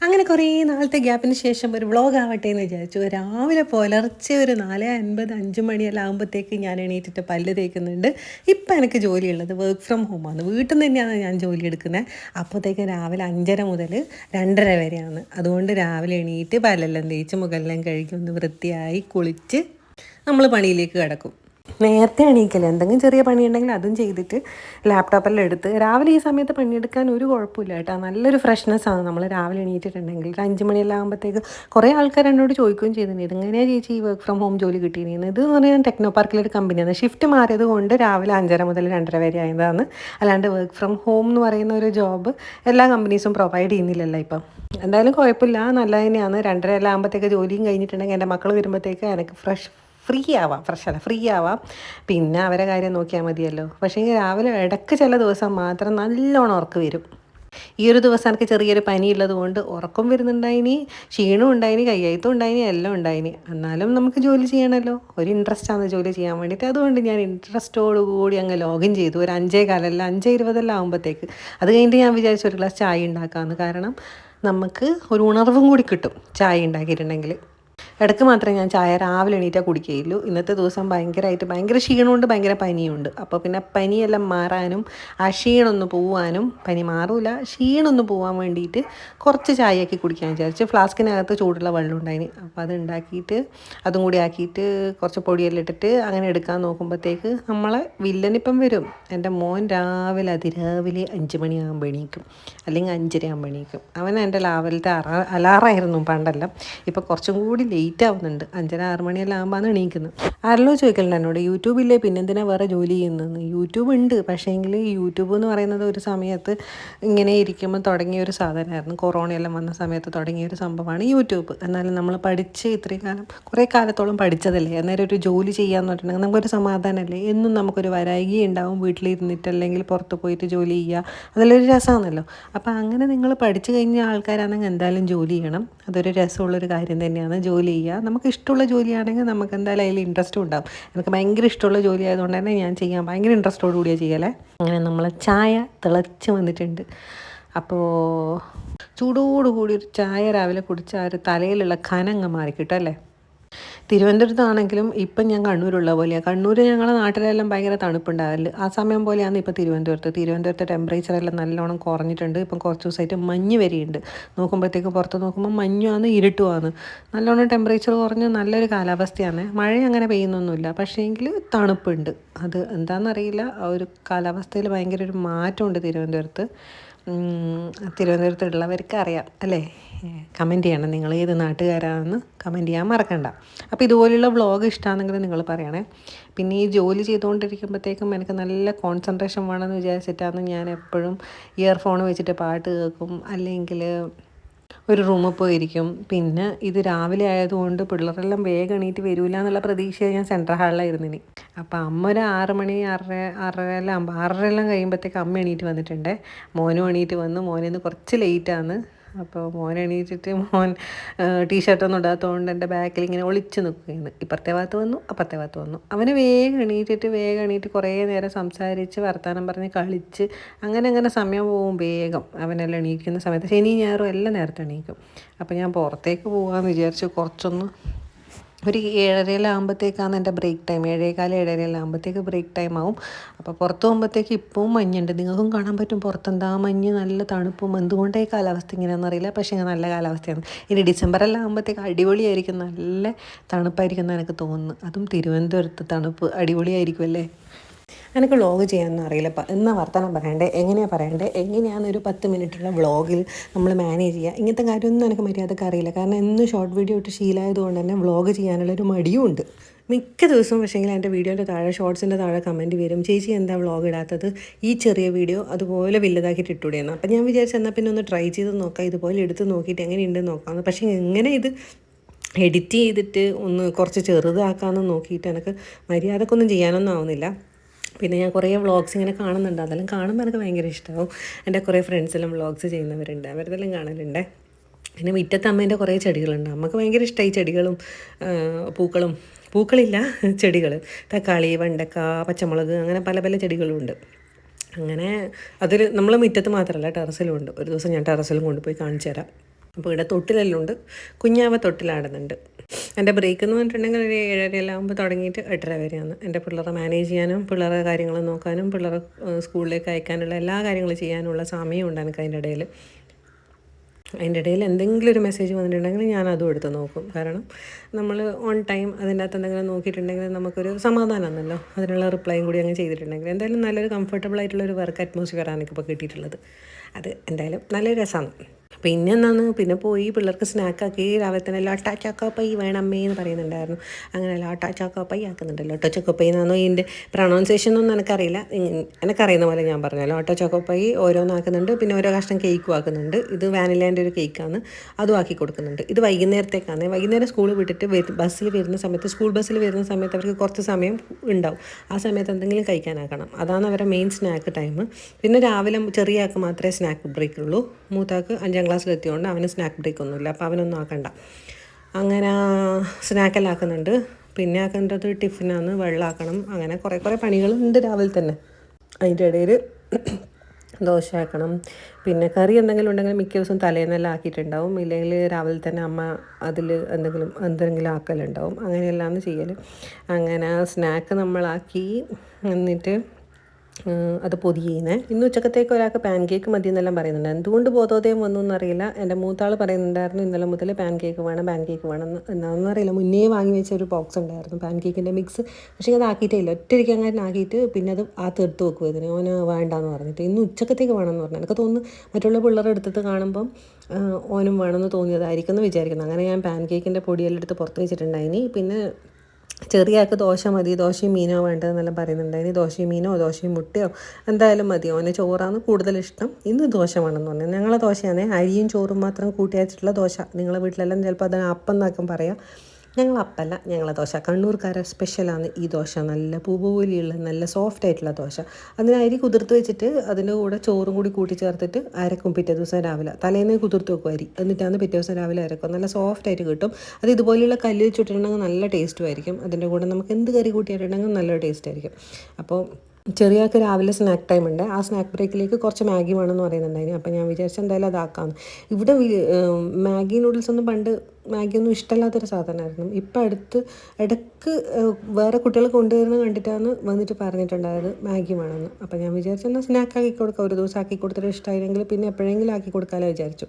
അങ്ങനെ കുറേ നാളത്തെ ഗ്യാപ്പിന് ശേഷം ഒരു വ്ളോഗ് ആവട്ടെ എന്ന് വിചാരിച്ചു. രാവിലെ പുലർച്ചെ ഒരു നാല് അൻപത് അഞ്ച് മണിയെല്ലാം ആകുമ്പോഴത്തേക്ക് ഞാൻ എണീറ്റിട്ട് പല്ല് തേക്കുന്നുണ്ട്. ഇപ്പം എനിക്ക് ജോലിയുള്ളത് വർക്ക് ഫ്രം ഹോമാണ് വീട്ടിൽ നിന്ന് തന്നെയാണ് ഞാൻ ജോലി എടുക്കുന്നത്. അപ്പോഴത്തേക്ക് രാവിലെ അഞ്ചര മുതൽ രണ്ടര വരെയാണ്. അതുകൊണ്ട് രാവിലെ എണീറ്റ് പല്ലെല്ലാം തേച്ച് മുഖമെല്ലാം കഴുകി ഒന്ന് വൃത്തിയായി കുളിച്ച് നമ്മൾ പണിയിലേക്ക് കിടക്കും. നേരത്തെ എണീക്കൽ. എന്തെങ്കിലും ചെറിയ പണിയുണ്ടെങ്കിൽ അതും ചെയ്തിട്ട് ലാപ്ടോപ്പെല്ലാം എടുത്ത് രാവിലെ ഈ സമയത്ത് പണിയെടുക്കാൻ ഒരു കുഴപ്പമില്ല കേട്ടോ. നല്ലൊരു ഫ്രഷ്നെസ് ആണ്. നമ്മൾ രാവിലെ എണീറ്റിട്ടുണ്ടെങ്കിൽ ഒരു അഞ്ച് മണിയെല്ലാം ആകുമ്പോഴത്തേക്ക് കുറേ ആൾക്കാർ എന്നോട് ചോദിക്കുകയും ചെയ്തിട്ടുണ്ട്. ഇതെങ്ങനെയാണ് ചേച്ചി ഈ വർക്ക് ഫ്രം ഹോം ജോലി കിട്ടിയിരുന്നത് ഇത് എന്ന് പറഞ്ഞാൽ ടെക്നോ പാർക്കിലൊരു കമ്പനിയാണ് ഷിഫ്റ്റ് മാറിയത് കൊണ്ട് രാവിലെ അഞ്ചര മുതൽ രണ്ടര വരെ ആയതാണ്. അല്ലാണ്ട് വർക്ക് ഫ്രം ഹോം എന്ന് പറയുന്ന ഒരു ജോബ് എല്ലാ കമ്പനീസും പ്രൊവൈഡ് ചെയ്യുന്നില്ലല്ലോ ഇപ്പം. എന്തായാലും കുഴപ്പമില്ല. നല്ല തന്നെയാണ്. രണ്ടര എല്ലാം ആകുമ്പോഴത്തേക്ക് ജോലിയും കഴിഞ്ഞിട്ടുണ്ടെങ്കിൽ എന്റെ മക്കൾ വരുമ്പോഴത്തേക്ക് എനിക്ക് ഫ്രഷ് ഫ്രീ ആവാം ഫ്രഷ് അല്ല ഫ്രീ ആവാം പിന്നെ അവരെ കാര്യം നോക്കിയാൽ മതിയല്ലോ. പക്ഷേ രാവിലെ ഇടയ്ക്ക് ചില ദിവസം മാത്രം നല്ലോണം ഉറക്ക് വരും. ഈ ഒരു ദിവസം എനിക്ക് ചെറിയൊരു പനി ഉള്ളത് കൊണ്ട് ഉറക്കം വരുന്നുണ്ടായിനി ക്ഷീണം ഉണ്ടായിനി കയ്യത്തും ഉണ്ടായിനി എല്ലാം ഉണ്ടായിനി. എന്നാലും നമുക്ക് ജോലി ചെയ്യണമല്ലോ ഒരു ഇൻട്രസ്റ്റ് ആണ് ജോലി ചെയ്യാൻ വേണ്ടിയിട്ട്. അതുകൊണ്ട് ഞാൻ ഇൻട്രസ്റ്റോടുകൂടി അങ്ങ് ലോഗിൻ ചെയ്തു. ഒരു അഞ്ചേ കാലല്ല അഞ്ചേ ഇരുപതെല്ലാം ആകുമ്പോഴത്തേക്ക് അത് കഴിഞ്ഞിട്ട് ഞാൻ വിചാരിച്ചു ഒരു ഗ്ലാസ് ചായ ഉണ്ടാക്കാമെന്ന് കാരണം നമുക്ക് ഒരു ഉണർവും കൂടി കിട്ടും ചായ ഉണ്ടാക്കിയിട്ടുണ്ടെങ്കിൽ. ഇടയ്ക്ക് മാത്രമേ ഞാൻ ചായ രാവിലെ എണീറ്റാൽ കുടിക്കുകയുള്ളൂ. ഇന്നത്തെ ദിവസം ഭയങ്കരമായിട്ട് ഭയങ്കര ക്ഷീണമുണ്ട് ഭയങ്കര പനിയുണ്ട്. അപ്പോൾ പിന്നെ പനിയെല്ലാം മാറാനും ആ ക്ഷീണമൊന്ന് പോവാനും പനി മാറൂല ക്ഷീണമൊന്ന് പോവാൻ വേണ്ടിയിട്ട് കുറച്ച് ചായയാക്കി കുടിക്കാൻ വിചാരിച്ചു. ഫ്ലാസ്കിനകത്ത് ചൂടുള്ള വെള്ളം ഉണ്ടായിന്. അപ്പോൾ അത് ഉണ്ടാക്കിയിട്ട് അതും കൂടി ആക്കിയിട്ട് കുറച്ച് പൊടിയെല്ലാം ഇട്ടിട്ട് അങ്ങനെ എടുക്കാൻ നോക്കുമ്പോഴത്തേക്ക് നമ്മളെ വില്ലനിപ്പം വരും. എന്റെ മോൻ രാവിലെ അതിരാവിലെ അഞ്ച് മണിയാകുമ്പോൾ എണീക്കും. അല്ലെങ്കിൽ അഞ്ചര ആകുമ്പോൾ എണീക്കും. അവൻ എന്റെ രാവിലത്തെ അറ അലാറായിരുന്നു പണ്ടെല്ലാം. ഇപ്പോൾ കുറച്ചും കൂടി ലേറ്റ് ആവുന്നുണ്ട് അഞ്ചര ആറ് മണിയെല്ലാം ആകുമ്പോൾ എണീക്കുന്നത്. ആരെല്ലോ ചോദിക്കലുണ്ട് എന്നോട് യൂട്യൂബില്ലേ? പിന്നെന്തിനാ വേറെ ജോലി ചെയ്യുന്നതെന്ന്? യൂട്യൂബ് ഉണ്ട് പക്ഷേങ്കിൽ യൂട്യൂബ് എന്ന് പറയുന്നത് ഒരു സമയത്ത് ഇങ്ങനെ ഇരിക്കുമ്പോൾ തുടങ്ങിയ ഒരു സാധനമായിരുന്നു. കൊറോണയെല്ലാം വന്ന സമയത്ത് തുടങ്ങിയ ഒരു സംഭവമാണ് യൂട്യൂബ്. എന്നാലും നമ്മൾ പഠിച്ച് ഇത്രയും കാലം കുറേ കാലത്തോളം പഠിച്ചതല്ലേ? അന്നേരം ഒരു ജോലി ചെയ്യാന്ന് പറഞ്ഞിട്ടുണ്ടെങ്കിൽ നമുക്കൊരു സമാധാനമല്ലേ? എന്നും നമുക്കൊരു വരായിക ഉണ്ടാവും വീട്ടിലിരുന്നിട്ട് അല്ലെങ്കിൽ പുറത്ത് പോയിട്ട് ജോലി ചെയ്യുക. അതിലൊരു രസമാണല്ലോ. അപ്പോൾ അങ്ങനെ നിങ്ങൾ പഠിച്ചു കഴിഞ്ഞ ആൾക്കാരാണെങ്കിൽ എന്തായാലും ജോലി ചെയ്യണം. അതൊരു രസമുള്ളൊരു കാര്യം തന്നെയാണ് ജോലി ചെയ്യുക. നമുക്ക് ഇഷ്ടമുള്ള ജോലിയാണെങ്കിൽ നമുക്ക് എന്തായാലും അതിൽ ഇൻട്രസ്റ്റും ഉണ്ടാകും എനിക്ക് ഭയങ്കര ഇഷ്ടമുള്ള ജോലി ആയതുകൊണ്ട് തന്നെ ഞാൻ ചെയ്യാൻ ഭയങ്കര ഇൻട്രസ്റ്റോടു കൂടിയാണ് ചെയ്യലേ. അങ്ങനെ നമ്മൾ ചായ തിളച്ച് വന്നിട്ടുണ്ട്. അപ്പോൾ ചൂടോടുകൂടി ഒരു ചായ രാവിലെ കുടിച്ചാൽ തലയിലുള്ള കനങ്ങ് മാറിക്കിട്ടല്ലേ തിരുവനന്തപുരത്താണെങ്കിലും ഇപ്പം ഞാൻ കണ്ണൂരുള്ള പോലെയാണ് കണ്ണൂർ ഞങ്ങളുടെ നാട്ടിലെല്ലാം ഭയങ്കര തണുപ്പുണ്ടാവില്ല ആ സമയം പോലെയാണ് ഇപ്പോൾ തിരുവനന്തപുരത്ത്. തിരുവനന്തപുരത്തെ ടെമ്പറേച്ചർ എല്ലാം നല്ലോണം കുറഞ്ഞിട്ടുണ്ട്. ഇപ്പം കുറച്ച് ദിവസമായിട്ട് മഞ്ഞ് വരെയുണ്ട് നോക്കുമ്പോഴത്തേക്ക് പുറത്ത് നോക്കുമ്പോൾ മഞ്ഞുമാണ് ഇരുട്ടുമാണ്. നല്ലോണം ടെമ്പറേച്ചർ കുറഞ്ഞ് നല്ലൊരു കാലാവസ്ഥയാണ്. മഴ അങ്ങനെ പെയ്യുന്നൊന്നുമില്ല. പക്ഷേങ്കിൽ തണുപ്പുണ്ട്. അത് എന്താണെന്നറിയില്ല. ഒരു കാലാവസ്ഥയിൽ ഭയങ്കര ഒരു മാറ്റമുണ്ട് തിരുവനന്തപുരത്ത്. തിരുവനന്തപുരത്തുള്ളവർക്ക് അറിയാം അല്ലേ? കമന്റ് ചെയ്യണം. നിങ്ങൾ ഏത് നാട്ടുകാരാണെന്ന് കമന്റ് ചെയ്യാൻ മറക്കണ്ട. അപ്പോൾ ഇതുപോലെയുള്ള വ്ളോഗ് ഇഷ്ടമാണെങ്കിൽ നിങ്ങൾ പറയണേ. പിന്നെ ഈ ജോലി ചെയ്തുകൊണ്ടിരിക്കുമ്പോഴത്തേക്കും എനിക്ക് നല്ല കോൺസെൻട്രേഷൻ വേണമെന്ന് വിചാരിച്ചിട്ടാണ് ഞാൻ എപ്പോഴും ഇയർഫോൺ വെച്ചിട്ട് പാട്ട് കേൾക്കും. അല്ലെങ്കിൽ ഒരു റൂമിൽ പോയിരിക്കും. പിന്നെ ഇത് രാവിലെ ആയതുകൊണ്ട് പിള്ളേരെല്ലാം വേഗം എണീറ്റ് വരില്ല എന്നുള്ള പ്രതീക്ഷ ഞാൻ സെൻട്രൽ ഹാളിലായിരുന്നു ഇനി അപ്പോൾ അമ്മ ഒരു ആറ് മണി ആറര ആറര എല്ലാം ആകുമ്പോൾ ആറര എല്ലാം കഴിയുമ്പോഴത്തേക്ക് അമ്മ എണീറ്റ് വന്നിട്ടുണ്ട്. മോനും എണീറ്റ് വന്നു. മോനിന്ന് കുറച്ച് ലേറ്റാണ് അപ്പോൾ മോൻ എണീറ്റിട്ട് മോൻ ടീഷർട്ടൊന്നും ഇടാത്തതുകൊണ്ട് എന്റെ ബാക്കിൽ ഇങ്ങനെ ഒളിച്ച് നിൽക്കുകയാണ് ഇപ്പുറത്തെ ഭാഗത്ത് വന്നു അപ്പുറത്തെ ഭാഗത്ത് വന്നു. അവന് വേഗം എണീറ്റിട്ട് വേഗം എണീറ്റ് കുറേ നേരം സംസാരിച്ച് വർത്തമാനം പറഞ്ഞ് കളിച്ച് അങ്ങനെ അങ്ങനെ സമയം പോകും വേഗം. അവനെല്ലാം എണീക്കുന്ന സമയത്ത് ശനി ഞായറും എല്ലാം നേരത്തെ എണീക്കും. അപ്പോൾ ഞാൻ പുറത്തേക്ക് പോകാമെന്ന് വിചാരിച്ച് കുറച്ചൊന്ന് ഒരു ഏഴരയിലാകുമ്പോഴത്തേക്കാണ് എന്റെ ബ്രേക്ക് ടൈം ഏഴേകാലം ഏഴരയിലാകുമ്പോഴത്തേക്ക് ബ്രേക്ക് ടൈം ആവും. അപ്പോൾ പുറത്ത് പോകുമ്പോഴത്തേക്ക് ഇപ്പവും മഞ്ഞുണ്ട്. നിങ്ങൾക്കും കാണാൻ പറ്റും പുറത്തെന്താ മഞ്ഞ് നല്ല തണുപ്പും. എന്തുകൊണ്ടേ കാലാവസ്ഥ ഇങ്ങനെയാണെന്ന് അറിയില്ല. പക്ഷേ നല്ല കാലാവസ്ഥയാണ്. ഇനി ഡിസംബറെല്ലാം ആകുമ്പോഴത്തേക്ക് അടിപൊളിയായിരിക്കും. നല്ല തണുപ്പായിരിക്കും എന്ന് എനിക്ക് തോന്നുന്നു അതും തിരുവനന്തപുരത്ത് തണുപ്പ് അടിപൊളിയായിരിക്കും അല്ലേ? എനിക്ക് വ്ളോഗ് ചെയ്യാനൊന്നും അറിയില്ല. എന്നാ വർത്തമാനം പറയണ്ടേ? എങ്ങനെയാണ് പറയണ്ടേ? എങ്ങനെയാണ് ഒരു പത്ത് മിനിറ്റുള്ള വ്ളോഗിൽ നമ്മൾ മാനേജ് ചെയ്യുക ഇങ്ങനത്തെ കാര്യമൊന്നും എനിക്ക് മര്യാദയ്ക്ക് അറിയില്ല. കാരണം എന്നും ഷോർട്ട് വീഡിയോ ഇട്ട് ശീലമായതുകൊണ്ട് തന്നെ വ്ളോഗ് ചെയ്യാനുള്ളൊരു മടിയും ഉണ്ട്. മിക്ക ദിവസവും പക്ഷേങ്കിൽ എന്റെ വീഡിയോന്റെ താഴെ ഷോർട്സിന്റെ താഴെ കമന്റ് വരും. ചേച്ചി എന്താ വ്ളോഗ് ഇടാത്തത്? ഈ ചെറിയ വീഡിയോ അതുപോലെ വലുതാക്കിയിട്ട് ഇട്ടുകൂടെയെന്ന് അപ്പം ഞാൻ വിചാരിച്ചു എന്നാൽ പിന്നെ ഒന്ന് ട്രൈ ചെയ്ത് നോക്കാം. ഇതുപോലെ എടുത്ത് നോക്കിയിട്ട് എങ്ങനെയുണ്ടെന്ന് നോക്കാം പക്ഷേ എങ്ങനെ ഇത് എഡിറ്റ് ചെയ്തിട്ട് ഒന്ന് കുറച്ച് ചെറുതാക്കാമെന്ന് നോക്കിയിട്ട് എനിക്ക് മര്യാദക്കൊന്നും ചെയ്യാനൊന്നും ആവുന്നില്ല. പിന്നെ ഞാൻ കുറേ വ്ളോഗ്സ് ഇങ്ങനെ കാണുന്നുണ്ട്. അതെല്ലാം കാണുമ്പോൾ എനിക്ക് ഭയങ്കര ഇഷ്ടമാവും എന്റെ കുറേ ഫ്രണ്ട്സെല്ലാം വ്ളോഗ്സ് ചെയ്യുന്നവരുണ്ട്. അവരെല്ലാം കാണലുണ്ട്. പിന്നെ മുറ്റത്ത് അമ്മേന്റെ കുറേ ചെടികളുണ്ട്. അമ്മയ്ക്ക് ഭയങ്കര ഇഷ്ടമായി ചെടികളും പൂക്കളും. പൂക്കളില്ല ചെടികൾ തക്കാളി വെണ്ടക്ക പച്ചമുളക് അങ്ങനെ പല പല ചെടികളുമുണ്ട് അങ്ങനെ അതൊരു നമ്മൾ മുറ്റത്ത് മാത്രമല്ല ടെറസിലും ഉണ്ട്. ഒരു ദിവസം ഞാൻ ടെറസിലും കൊണ്ടുപോയി കാണിച്ചു തരാം. അപ്പോൾ ഇവിടെ തൊട്ടിലെല്ലാം ഉണ്ട്. കുഞ്ഞാവ തൊട്ടിലാടുന്നുണ്ട്. എന്റെ ബ്രേക്ക് എന്ന് പറഞ്ഞിട്ടുണ്ടെങ്കിൽ ഒരു ഏഴര എല്ലാം ആകുമ്പോൾ തുടങ്ങിയിട്ട് എട്ടര വരെയാണ്. എന്റെ പിള്ളേരെ മാനേജ് ചെയ്യാനും പിള്ളേരെ കാര്യങ്ങൾ നോക്കാനും പിള്ളേരെ സ്കൂളിലേക്ക് അയക്കാനുള്ള എല്ലാ കാര്യങ്ങളും ചെയ്യാനുള്ള സമയം ഉണ്ട് എനിക്ക് അതിന്റെ ഇടയിൽ. അതിന്റെ ഇടയിൽ എന്തെങ്കിലും ഒരു മെസ്സേജ് വന്നിട്ടുണ്ടെങ്കിൽ ഞാൻ അതും എടുത്ത് നോക്കും. കാരണം നമ്മൾ ഓൺ ടൈം അതിന്റെ അകത്ത് എന്തെങ്കിലും നോക്കിയിട്ടുണ്ടെങ്കിൽ നമുക്കൊരു സമാധാനമാണല്ലോ അതിനുള്ള റിപ്ലൈയും കൂടി അങ്ങ് ചെയ്തിട്ടുണ്ടെങ്കിൽ എന്തായാലും നല്ലൊരു കംഫർട്ടബിൾ ആയിട്ടുള്ള ഒരു വർക്ക് അറ്റ്മോസ്ഫിയറാണ് എനിക്കിപ്പോൾ കിട്ടിയിട്ടുള്ളത്. അത് എന്തായാലും നല്ല രസമാണ്. പിന്നെ എന്നാന്ന് പിന്നെ പോയി പിള്ളേർക്ക് സ്നാക്കാക്കി രാവിലെ തന്നെ ലോട്ടാ ചാക്കോപ്പൈ വേണമ്മേ എന്ന് പറയുന്നുണ്ടായിരുന്നു. അങ്ങനെ ലോട്ടാ ചാക്കോപ്പൈ ആക്കുന്നുണ്ട് ലോട്ടോ ചക്കോപ്പൈ എന്നാണോ ഇതിന്റെ പ്രൊണൗൺസിയേഷൻ ഒന്നും എനിക്കറിയില്ല. എനിക്കറിയുന്ന പോലെ ഞാൻ പറഞ്ഞു ലോട്ടോ ചക്കോപ്പൈ ഓരോന്നാക്കുന്നുണ്ട് പിന്നെ ഓരോ കഷ്ണം കേക്കും ആക്കുന്നുണ്ട്. ഇത് വാനിലേന്റെ ഒരു കേക്കാണ്. അതും ആക്കി കൊടുക്കുന്നുണ്ട്. ഇത് വൈകുന്നേരത്തേക്കാണ്. വൈകുന്നേരം സ്കൂൾ വിട്ടിട്ട് ബസ്സിൽ വരുന്ന സമയത്ത് സ്കൂൾ ബസ്സിൽ വരുന്ന സമയത്ത് അവർക്ക് കുറച്ച് സമയം ഉണ്ടാവും. ആ സമയത്ത് എന്തെങ്കിലും കഴിക്കാനാക്കണം. അതാണ് അവരുടെ മെയിൻ സ്നാക്ക് ടൈം പിന്നെ രാവിലെ ചെറിയ ആൾക്ക് മാത്രമേ സ്നാക്ക് ബ്രേക്കുള്ളൂ മൂത്താക്ക് അഞ്ചാം ക്ലാസ്സിലെത്തിയോണ്ട് അവന് സ്നാക്ക് ബ്രേക്ക് ഒന്നുമില്ല. അപ്പോൾ അവനൊന്നും ആക്കണ്ട. അങ്ങനെ സ്നാക്കെല്ലാം ആക്കുന്നുണ്ട്. പിന്നെ ആക്കേണ്ടത് ടിഫിനാണ് വെള്ളമാക്കണം അങ്ങനെ കുറേ കുറേ പണികളുണ്ട് രാവിലെ തന്നെ. അതിന്റെ ഇടയിൽ ദോശ ആക്കണം. പിന്നെ കറി എന്തെങ്കിലും ഉണ്ടെങ്കിൽ മിക്ക ദിവസം തലേന്നെല്ലാം ആക്കിയിട്ടുണ്ടാവും. ഇല്ലെങ്കിൽ രാവിലെ തന്നെ അമ്മ അതിൽ എന്തെങ്കിലും എന്തെങ്കിലും ആക്കലുണ്ടാവും. അങ്ങനെയെല്ലാം ചെയ്യൽ അങ്ങനെ സ്നാക്ക് നമ്മളാക്കി എന്നിട്ട് അത് പൊതിയുന്നത് ഇന്ന് ഉച്ചക്കത്തേക്ക് ഒരാൾക്ക് പാൻ കേക്ക് മതി എന്നെല്ലാം പറയുന്നുണ്ട്. എന്തുകൊണ്ട് ബോധോദയം വന്നു എന്നറിയില്ല. എന്റെ മൂത്താൾ പറയുന്നുണ്ടായിരുന്നു ഇന്നലെ മുതൽ പാൻ കേക്ക് വേണം പാൻ കേക്ക് വേണം എന്നാണെന്ന് അറിയില്ല. മുന്നേ വാങ്ങി വെച്ച ഒരു ബോക്സ് ഉണ്ടായിരുന്നു പാൻ കേക്കിന്റെ മിക്സ്. പക്ഷേ അത് ആക്കിയിട്ടേ ഇല്ല ഒറ്റയ്ക്ക് അങ്ങനെ ആക്കിയിട്ട് പിന്നെ അത് ആ തീർത്ത് വെക്കും ഇതിന്. ഓന് വേണ്ടാന്ന് പറഞ്ഞിട്ട്. ഇന്ന് ഉച്ചക്കത്തേക്ക് വേണമെന്ന് പറഞ്ഞു. എനിക്ക് തോന്നുന്നു മറ്റുള്ള പിള്ളേർ എടുത്തിട്ട് കാണുമ്പം ഓനും വേണമെന്ന് തോന്നിയതായിരിക്കും എന്ന് വിചാരിക്കുന്നു. അങ്ങനെ ഞാൻ പാൻ കേക്കിന്റെ പൊടിയെല്ലാം എടുത്ത് പുറത്ത് വെച്ചിട്ടുണ്ടായിനി. പിന്നെ ചെറിയ ആൾക്ക് ദോശ മതി ദോശയും മീനോ വേണ്ടതെന്നെല്ലാം പറയുന്നുണ്ടായിന് ദോശയും മീനോ ദോശയും മുട്ടയോ എന്തായാലും മതി അവന് ചോറാണ് കൂടുതൽ ഇഷ്ടം ഇന്ന് ദോശ വേണമെന്ന് പറഞ്ഞു. ഞങ്ങളെ ദോശയാണ്. അരിയും ചോറും മാത്രം കൂട്ടി ദോശ. നിങ്ങളെ വീട്ടിലെല്ലാം ചിലപ്പോൾ അതിന് അപ്പം എന്നാക്കും പറയാം. ഞങ്ങൾ അപ്പല്ല ഞങ്ങളെ ദോശ. കണ്ണൂർക്കാരെ സ്പെഷ്യലാണ് ഈ ദോശ. നല്ല പൂപോലിയുള്ള നല്ല സോഫ്റ്റ് ആയിട്ടുള്ള ദോശ. അതിന് അരി കുതിർത്ത് വെച്ചിട്ട് അതിന്റെ കൂടെ ചോറും കൂടി കൂട്ടി ചേർത്തിട്ട് അരക്കും പിറ്റേ ദിവസം രാവിലെ. തലേന്ന് കുതിർത്ത് വെക്കും അരി. എന്നിട്ടാണ് പിറ്റേ ദിവസം രാവിലെ അരക്കും. നല്ല സോഫ്റ്റ് ആയിട്ട് കിട്ടും. അത് ഇതുപോലെയുള്ള കല്ല് വെച്ചിട്ടുണ്ടെങ്കിൽ നല്ല ടേസ്റ്റും ആയിരിക്കും. അതിന്റെ കൂടെ നമുക്ക് എന്ത് കറി കൂട്ടിയിട്ടുണ്ടെങ്കിൽ നല്ല ടേസ്റ്റ് ആയിരിക്കും. അപ്പോൾ ചെറിയാൾക്ക് രാവിലെ സ്നാക്ക് ടൈം ഉണ്ട്. ആ സ്നാക്ക് ബ്രേക്കിലേക്ക് കുറച്ച് മാഗി വേണമെന്ന് പറയുന്നുണ്ടായിരുന്നു. അപ്പോൾ ഞാൻ വിചാരിച്ചു എന്തായാലും അതാക്കാമെന്ന്. ഇവിടെ മാഗി നൂഡിൽസ് ഒന്നും പണ്ട് മാഗി ഒന്നും ഇഷ്ടമല്ലാത്തൊരു സാധനമായിരുന്നു. ഇപ്പം അടുത്ത് ഇടയ്ക്ക് വേറെ കുട്ടികൾ കൊണ്ടുവരുന്നത് കണ്ടിട്ടാണ് വന്നിട്ട് പറഞ്ഞിട്ടുണ്ടായത് മാഗി വേണമെന്ന് അപ്പോൾ ഞാൻ വിചാരിച്ചു എന്നാൽ സ്നാക്ക് ആക്കി കൊടുക്കാം. ഒരു ദിവസം ആക്കി കൊടുത്തിട്ട് ഇഷ്ടമായില്ലെങ്കിൽ പിന്നെ എപ്പോഴെങ്കിലും ആക്കി കൊടുക്കാമല്ലോ വിചാരിച്ചു.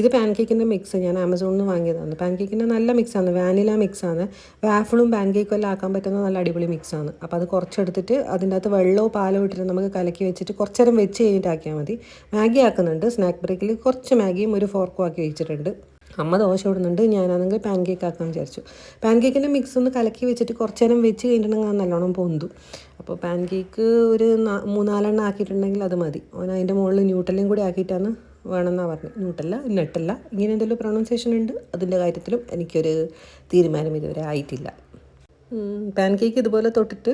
ഇത് പാൻ കേക്കിന്റെ മിക്സ് ഞാൻ ആമസോണിൽ നിന്ന് വാങ്ങിയതാണ്. പാൻ കേക്കിന്റെ നല്ല മിക്സാണ്. വാനില മിക്സാണ്. വാഫിളും പാൻ കേക്കും എല്ലാം ആക്കാൻ പറ്റുന്ന നല്ല അടിപൊളി മിക്സാണ്. അപ്പോൾ അത് കുറച്ചെടുത്തിട്ട് അതിന്റെ അകത്ത് വെള്ളമോ പാലോ ഇട്ടിട്ട് നമുക്ക് കലക്കി വെച്ചിട്ട് കുറച്ച് നേരം വെച്ച് കഴിഞ്ഞിട്ട് ആക്കിയാൽ മതി. മാഗി ആക്കുന്നുണ്ട്. സ്നാക്ക് ബ്രേക്കിൽ കുറച്ച് മാഗിയും ഒരു ഫോർക്കും ആക്കി വെച്ചിട്ടുണ്ട്. അമ്മ ദോശ ഇടുന്നുണ്ട് ഞാനാണെങ്കിൽ പാൻ കേക്ക് ആക്കാൻ വിചാരിച്ചു. പാൻ കേക്കിന്റെ മിക്സ് ഒന്ന് കലക്കി വെച്ചിട്ട് കുറച്ച് നേരം വെച്ച് കഴിഞ്ഞിട്ടുണ്ടെങ്കിൽ നല്ലോണം പൊന്തു. അപ്പോൾ പാൻ കേക്ക് ഒരു മൂന്നാലെണ്ണം ആക്കിയിട്ടുണ്ടെങ്കിൽ അത് മതി. ഓൻ അതിന്റെ മുകളിൽ ന്യൂട്ടലും കൂടി ആക്കിയിട്ടാണ് വേണമെന്നാണ് പറഞ്ഞത് ന്യൂട്ടല്ല നെട്ടല്ല ഇങ്ങനെ എന്തെങ്കിലും പ്രൊണൗൺസിയേഷൻ ഉണ്ട് അതിന്റെ കാര്യത്തിലും എനിക്കൊരു തീരുമാനം ഇതുവരെ ആയിട്ടില്ല. പാൻ കേക്ക് ഇതുപോലെ തൊട്ടിട്ട്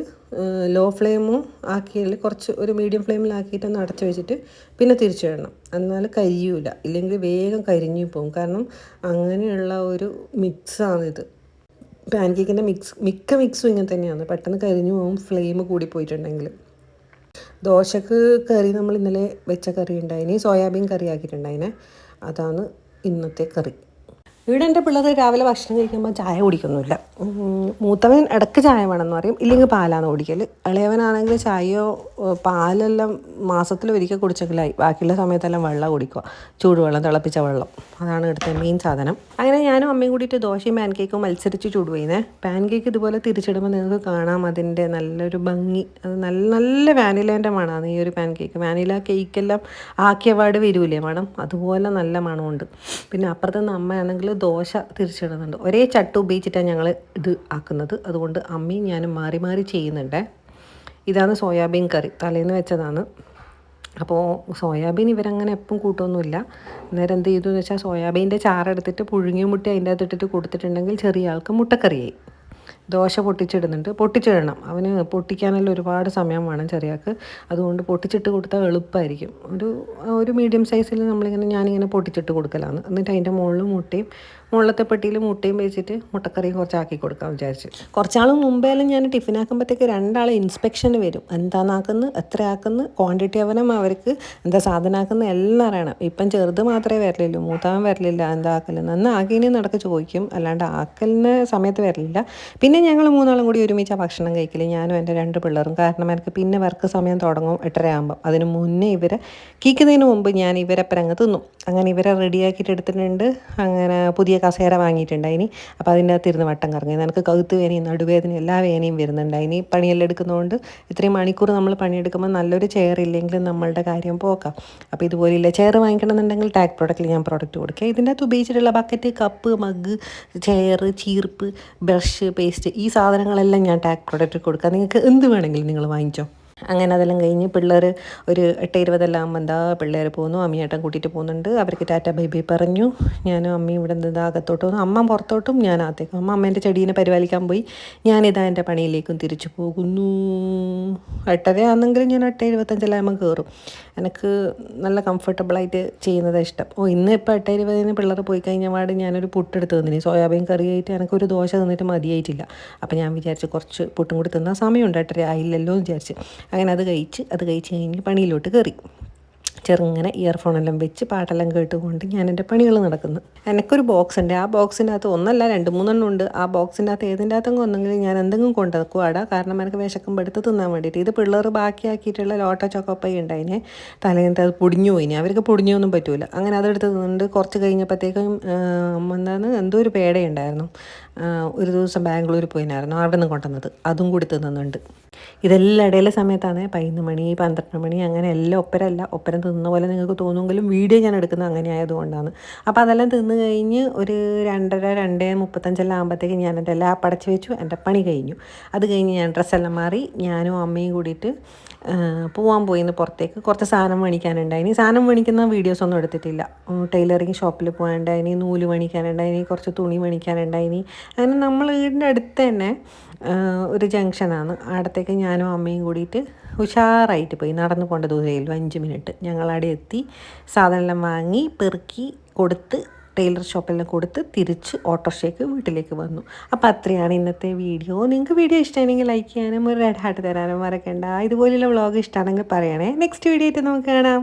ലോ ഫ്ലെയിമോ ആക്കിയാൽ കുറച്ച് ഒരു മീഡിയം ഫ്ലെയിമിലാക്കിയിട്ട് ഒന്ന് അടച്ചു വെച്ചിട്ട് പിന്നെ തിരിച്ചിടണം എന്നാൽ കരിയൂല. ഇല്ലെങ്കിൽ വേഗം കരിഞ്ഞു പോകും കാരണം അങ്ങനെയുള്ള ഒരു മിക്സാണിത് പാൻ മിക്സ് മിക്ക മിക്സും ഇങ്ങനെ തന്നെയാണ്. പെട്ടെന്ന് കരിഞ്ഞു പോകും ഫ്ലെയിം കൂടിപ്പോയിട്ടുണ്ടെങ്കിൽ ദോശക്ക് കറി നമ്മൾ ഇന്നലെ വെച്ച കറി ഉണ്ടായിന്. സോയാബീൻ കറി ആക്കിയിട്ടുണ്ടായിനെ. അതാണ് ഇന്നത്തെ കറി. ഇവിടെ എന്റെ പിള്ളേർ രാവിലെ ഭക്ഷണം കഴിക്കുമ്പോൾ ചായ കുടിക്കൊന്നുമില്ല. മൂത്തവൻ ഇടയ്ക്ക് ചായ വേണമെന്ന് പറയും. ഇല്ലെങ്കിൽ പാലാണ് കുടിക്കൽ ഇളയവനാണെങ്കിൽ ചായയോ പാലെല്ലാം മാസത്തിൽ ഒരിക്കൽ കുടിച്ചെങ്കിലായി ബാക്കിയുള്ള സമയത്തെല്ലാം വെള്ളം കുടിക്കുക. ചൂടുവെള്ളം തിളപ്പിച്ച വെള്ളം. അതാണ് ഇവിടുത്തെ മെയിൻ സാധനം. അങ്ങനെ ഞാനും അമ്മയും കൂടിയിട്ട് ദോശയും പാൻ കേക്കും മത്സരിച്ച് ചൂടുപോയിനെ പാൻ കേക്ക് ഇതുപോലെ തിരിച്ചിടുമ്പോൾ നിങ്ങൾക്ക് കാണാം അതിന്റെ നല്ലൊരു ഭംഗി. അത് നല്ല നല്ല വാനിലേന്റെ മണമാണ് ഈ ഒരു പാൻ കേക്ക് വാനില കേക്കെല്ലാം ആക്കിയ പാട് വരൂലേ മണം? അതുപോലെ നല്ല മണമുണ്ട്. പിന്നെ അപ്പുറത്തുനിന്ന് അമ്മയാണെങ്കിൽ ദോശ തിരിച്ചിടുന്നുണ്ട്. ഒരേ ചട്ടു ഉപയോഗിച്ചിട്ടാണ് ഞങ്ങൾ ഇത് ആക്കുന്നത്. അതുകൊണ്ട് അമ്മയും ഞാനും മാറി മാറി ചെയ്യുന്നുണ്ട്. ഇതാണ് സോയാബീൻ കറി. തലേന്ന് വെച്ചതാണ്. അപ്പോൾ സോയാബീൻ ഇവരങ്ങനെ എപ്പം കൂട്ടൊന്നുമില്ല. അന്നേരം എന്ത് ചെയ്തു എന്ന് വെച്ചാൽ സോയാബീന്റെ ചാറെടുത്തിട്ട് പുഴുങ്ങിയ മുട്ടി അതിന്റെ അകത്തിട്ടിട്ട് കൊടുത്തിട്ടുണ്ടെങ്കിൽ ചെറിയ ആൾക്ക് മുട്ടക്കറിയായി. ദോശ പൊട്ടിച്ചിടുന്നുണ്ട്. പൊട്ടിച്ചിടണം. അവന് പൊട്ടിക്കാനെല്ലാം ഒരുപാട് സമയം വേണം ചെറിയാൾക്ക്. അതുകൊണ്ട് പൊട്ടിച്ചിട്ട് കൊടുത്താൽ എളുപ്പമായിരിക്കും. ഒരു ഒരു മീഡിയം സൈസിൽ നമ്മളിങ്ങനെ ഞാനിങ്ങനെ പൊട്ടിച്ചിട്ട് കൊടുക്കലാണ്. എന്നിട്ട് അതിന്റെ മുകളിൽ മുട്ടയും മുകളിലത്തെ പെട്ടിയിൽ മുട്ടയും വെച്ചിട്ട് മുട്ടക്കറിയും കുറച്ചാക്കി കൊടുക്കാൻ വിചാരിച്ചു. കുറച്ചാൾ മുമ്പേലും ഞാൻ ടിഫിനാക്കുമ്പോഴത്തേക്ക് രണ്ടാൾ ഇൻസ്പെക്ഷന് വരും. എന്താന്നാക്കുന്നു എത്ര ആക്കുന്നു ക്വാണ്ടിറ്റി അവനും അവർക്ക് എന്താ സാധനമാക്കുന്ന എല്ലാം അറിയണം. ഇപ്പം ചെറുത് മാത്രമേ വരലില്ലൂ മൂത്താൻ വരലില്ല എന്താ ആക്കലെന്ന് എന്നാൽ ആക്കിനെ നടക്ക് ചോദിക്കും. അല്ലാണ്ട് ആക്കലിന് സമയത്ത് വരലില്ല. പിന്നെ ഞങ്ങൾ മൂന്നാളും കൂടി ഒരുമിച്ച് ഭക്ഷണം കഴിക്കില്ല ഞാനും എന്റെ രണ്ട് പിള്ളേരും. കാരണം എനിക്ക് പിന്നെ വർക്ക് സമയം തുടങ്ങും എട്ടരയാകുമ്പോൾ അതിന് മുന്നേ ഇവരെ കീക്കുന്നതിന് മുമ്പ് ഞാൻ ഇവരപ്പം അങ്ങ് തിന്നും. അങ്ങനെ ഇവരെ റെഡിയാക്കിയിട്ട് എടുത്തിട്ടുണ്ട്. അങ്ങനെ പുതിയ കസേര വാങ്ങിയിട്ടുണ്ടായിനി. അപ്പോൾ അതിന്റെ അകത്ത് ഇരുന്ന് വട്ടം കറങ്ങി. എനിക്ക് കഴുത്ത് വേനയും നടുവേദനയും എല്ലാ വേനയും വരുന്നുണ്ടായിനി. പണിയെല്ലാം എടുക്കുന്നതുകൊണ്ട് ഇത്രയും മണിക്കൂർ നമ്മൾ പണിയെടുക്കുമ്പോൾ നല്ലൊരു ചെയർ ഇല്ലെങ്കിൽ നമ്മളുടെ കാര്യം പോക്കാം. അപ്പോൾ ഇതുപോലെയില്ല ചെയർ വാങ്ങിക്കണമെന്നുണ്ടെങ്കിൽ ടാഗ് പ്രോഡക്റ്റിൽ ഞാൻ പ്രോഡക്റ്റ് കൊടുക്കുക ഇതിന്റെ അകത്ത് ഉപയോഗിച്ചിട്ടുള്ള ബക്കറ്റ് കപ്പ് മഗ് ചെയർ ചീർപ്പ് ബ്രഷ് പേസ്റ്റ് ഈ സാധനങ്ങളെല്ലാം ഞാൻ ടാഗ് പ്രോഡക്റ്റ് കൊടുക്കുക നിങ്ങൾക്ക് എന്ത് വേണമെങ്കിലും നിങ്ങൾ വാങ്ങിച്ചോ. അങ്ങനെ അതെല്ലാം കഴിഞ്ഞ് പിള്ളേർ ഒരു എട്ട് ഇരുപതെല്ലാം ആകുമ്പോൾ എന്താ പിള്ളേർ പോകുന്നു അമ്മിയേട്ടൻ കൂട്ടിയിട്ട് പോകുന്നുണ്ട്. അവർക്ക് ടാറ്റ ബൈ ബൈ പറഞ്ഞു. ഞാനും അമ്മയും ഇവിടെ നിന്ന് അകത്തോട്ട് വന്നു. അമ്മ പുറത്തോട്ടും ഞാൻ അകത്തേക്കും അമ്മ അമ്മേന്റെ ചെടീനെ പരിപാലിക്കാൻ പോയി. ഞാനിതാ എന്റെ പണിയിലേക്കും തിരിച്ചു പോകുന്നു. എട്ടര ആണെങ്കിലും ഞാൻ എട്ട് ഇരുപത്തഞ്ചെല്ലാം കയറും. എനിക്ക് നല്ല കംഫർട്ടബിളായിട്ട് ചെയ്യുന്നതാണ് ഇഷ്ടം. ഓ ഇന്ന് ഇപ്പോൾ എട്ട് ഇരുപതിന് പിള്ളേർ പോയി കഴിഞ്ഞ പാട് ഞാനൊരു പുട്ടെടുത്ത് തന്നിന്. സോയാബീൻ കറി കറിയായിട്ട് എനിക്കൊരു ദോശ തന്നിട്ട് മതിയായിട്ടില്ല. അപ്പോൾ ഞാൻ വിചാരിച്ചു കുറച്ച് പുട്ടും കൂടി തന്നാൽ സമയമുണ്ട്. എട്ടര ആയില്ലല്ലോ എന്ന് വിചാരിച്ച്. അങ്ങനെ അത് കഴിച്ച് അത് കഴിച്ച് കഴിഞ്ഞ് പണിയിലോട്ട് കയറി. ചെറുങ്ങനെ ഇയർഫോണെല്ലാം വെച്ച് പാട്ടെല്ലാം കേട്ടുകൊണ്ട് ഞാൻ എന്റെ പണികൾ നടക്കുന്നു. എനിക്കൊരു ബോക്സ് ഉണ്ട് ആ ബോക്സിന്റെ അകത്ത് ഒന്നല്ല രണ്ട് മൂന്നെണ്ണം ഉണ്ട്. ആ ബോക്സിന്റെ അകത്ത് ഏതിന്റെ അകത്തെങ്കിലും ഒന്നെങ്കിലും ഞാൻ എന്തെങ്കിലും കൊണ്ടുവെക്കും അവിടെ കാരണം എനിക്ക് വിശക്കുമ്പോൾ എടുത്ത് തിന്നാൻ വേണ്ടിയിട്ട്. ഇത് പിള്ളേർ ബാക്കിയാക്കിയിട്ടുള്ള ലോട്ട ചോക്കോപ്പൈ ഉണ്ടായിനെ. തലേന്നത്തെ അത് പൊടിഞ്ഞു പോയിനെ. അവർക്ക് പൊടിഞ്ഞൊന്നും പറ്റൂല. അങ്ങനെ അതെടുത്ത് തിന്നുണ്ട് കുറച്ച് കഴിഞ്ഞപ്പോഴത്തേക്കും എന്താണ് എന്തോ ഒരു പേടയുണ്ടായിരുന്നു. ഒരു ദിവസം ബാംഗ്ലൂർ പോയിനായിരുന്നു അവിടെ നിന്ന് കൊണ്ടുവന്നത്. അതും കൂടി തിന്നുന്നുണ്ട്. ഇതെല്ലാം ഇടയിലെ സമയത്താണ് പതിനൊന്ന് മണി പന്ത്രണ്ട് മണി അങ്ങനെ എല്ലാം ഒപ്പരല്ല ഒപ്പരം തിന്ന പോലെ നിങ്ങൾക്ക് തോന്നുമെങ്കിലും വീഡിയോ ഞാൻ എടുക്കുന്നത് അങ്ങനെ ആയതുകൊണ്ടാണ്. അപ്പോൾ അതെല്ലാം തിന്ന് കഴിഞ്ഞ് ഒരു രണ്ടര രണ്ട് മുപ്പത്തഞ്ചെല്ലാം ആകുമ്പോഴത്തേക്ക് ഞാൻ എന്റെ എല്ലാം പടച്ച് വെച്ചു എന്റെ പണി കഴിഞ്ഞു. അത് കഴിഞ്ഞ് ഞാൻ ഡ്രസ്സെല്ലാം മാറി ഞാനും അമ്മയും കൂടിയിട്ട് പോകാൻ പോയിന്ന് പുറത്തേക്ക്. കുറച്ച് സാധനം മേടിക്കാനുണ്ടായിനി സാധനം മേടിക്കുന്ന വീഡിയോസ് ഒന്നും എടുത്തിട്ടില്ല. ടൈലറിങ് ഷോപ്പിൽ പോകാനുണ്ടായിനി നൂൽ മേടിക്കാനുണ്ടായിനി കുറച്ച് തുണി മേടിക്കാനുണ്ടായിനി അങ്ങനെ നമ്മൾ വീടിന്റെ അടുത്ത് തന്നെ ഒരു ജംഗ്ഷനാണ്. അവിടത്തേക്ക് ഞാനും അമ്മയും കൂടിയിട്ട് ഉഷാറായിട്ട് പോയി. നടന്നു പോകേണ്ട ദൂരയിൽ അഞ്ച് മിനിറ്റ്. ഞങ്ങളവിടെ എത്തി. സാധനമെല്ലാം വാങ്ങി പെറുക്കി കൊടുത്ത് ടൈലർ ഷോപ്പെല്ലാം കൊടുത്ത് തിരിച്ച് ഓട്ടോറിക്ഷയ്ക്ക് വീട്ടിലേക്ക് വന്നു. അപ്പോൾ അത്രയാണ് ഇന്നത്തെ വീഡിയോ. നിങ്ങൾക്ക് വീഡിയോ ഇഷ്ടമാണെങ്കിൽ ലൈക്ക് ചെയ്യാനും ഒരു റെഡ് ഹാർട്ട് തരാനും മറക്കണ്ട. ഇതുപോലെയുള്ള വ്ളോഗ് ഇഷ്ടമാണെങ്കിൽ പറയണേ. നെക്സ്റ്റ് വീഡിയോ ആയിട്ട് നമുക്ക് കാണാം.